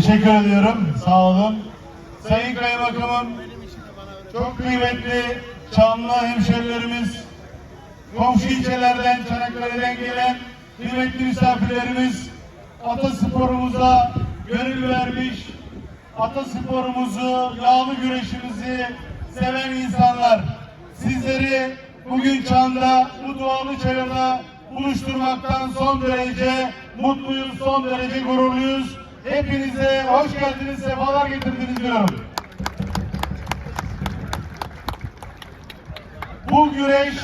Teşekkür ediyorum. Sağ olun. Sayın Kaymakamım, çok kıymetli Çamlı hemşerilerimiz, komşu ilçelerden, Çanakkale'den gelen kıymetli misafirlerimiz, atasporumuza gönül vermiş, atasporumuzu, yağlı güreşimizi seven insanlar. Sizleri bugün Çan'da, bu doğalı çayırda buluşturmaktan son derece mutluyuz, son derece gururluyuz. Hepinize hoş geldiniz, sefalar getirdiniz diyorum. Bu güreş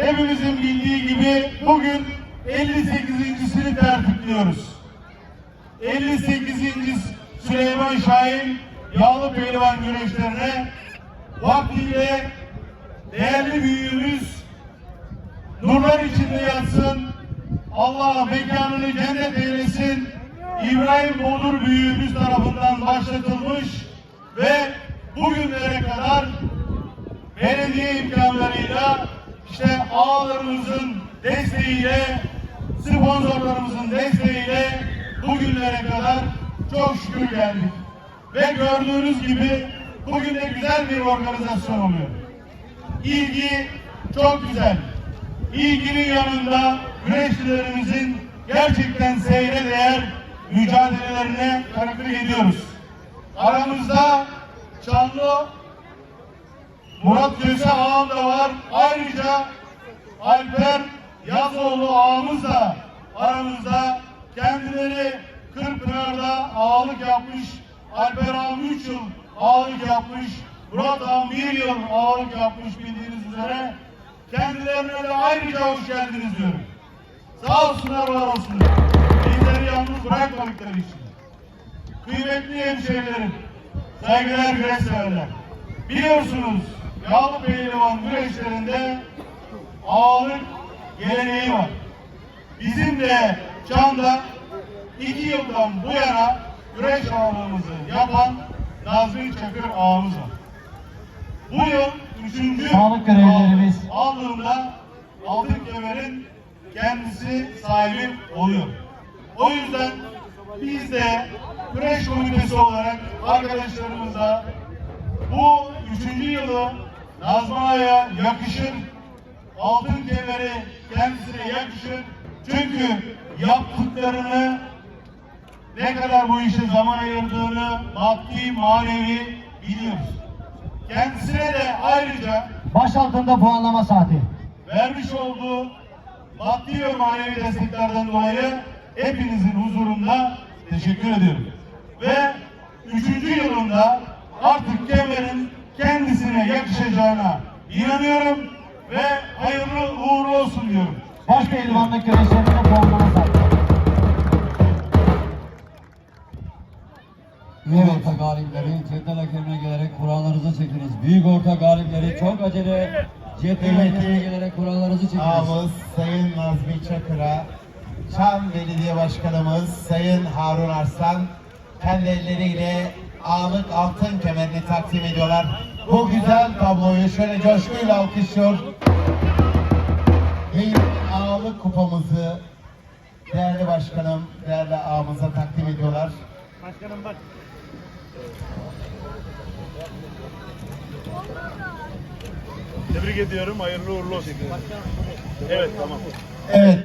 hepimizin bildiği gibi bugün 58.sini tertipliyoruz. 58. Süleyman Şahin yağlı pehlivan güreşlerine vaktiyle değerli büyüğümüz nurlar içinde yatsın. Allah mekanını cennet eylesin. İbrahim Bodur büyüğümüz tarafından başlatılmış ve bugünlere kadar belediye imkanlarıyla işte ağalarımızın desteğiyle sponsorlarımızın desteğiyle bugünlere kadar çok şükür geldik. Ve gördüğünüz gibi bugün de güzel bir organizasyon oluyor. İlgi çok güzel. İlginin yanında güreşçilerimizin gerçekten seyre değer mücadelelerine takdir ediyoruz. Aramızda Çanlı Murat Köse ağam da var. Ayrıca Alper Yazoğlu ağamız da aramızda. Kendileri Kırkpınar'da ağalık yapmış. Alper ağam 3 yıl ağalık yapmış. Murat ağam 1 yıl ağalık yapmış bildiğiniz üzere. Kendilerine de ayrıca hoş geldiniz diyorum. Sağ olsunlar, var olsunlar. Kıymetli hemşehrilerim, saygılar güreş severler. Biliyorsunuz yağlı pehlivan güreşlerinde ağırlık geleneği var. Bizim de Çan'da iki yıldan bu yana güreş ağırlığımızı yapan Nazmi Çakır ağamız var. Bu yıl üçüncü Sağlık görevlilerimiz. aldığında altın kemerin kendisi sahibi oluyor. O yüzden biz de güreş komitesi olarak arkadaşlarımızla bu üçüncü yılı Nazma'ya yakışır, altın kemeri kendisine yakışır. Çünkü yaptıklarını ne kadar bu işe zaman ayırdığını maddi manevi biliyoruz. Kendisine de ayrıca Baş altında puanlama saati. vermiş olduğu maddi ve manevi desteklerden dolayı hepinizin huzurunda teşekkür ediyorum. Ve üçüncü yılında artık kemerin kendisine yakışacağına inanıyorum ve hayırlı uğurlu olsun diyorum. Baş pehlivanlık güreşlerinde puanlama. Büyük orta galipleri cetvel hakemine gelerek kurallarınızı çekiniz. Büyük orta galipleri çok acele cetvel hakemine gelerek kurallarınızı çekiniz. Ağamız Sayın Nazmi Çakır'a, Çam Belediye Başkanımız Sayın Harun Arslan kendi elleriyle ağalık altın kemerini takdim ediyorlar. Bu güzel tabloyu şöyle coşkuyla alkışlıyor. Ve ağalık kupamızı değerli başkanım, değerli ağamıza takdim ediyorlar. Tebrik ediyorum. Hayırlı uğurlu olsun. Evet tamam. Evet.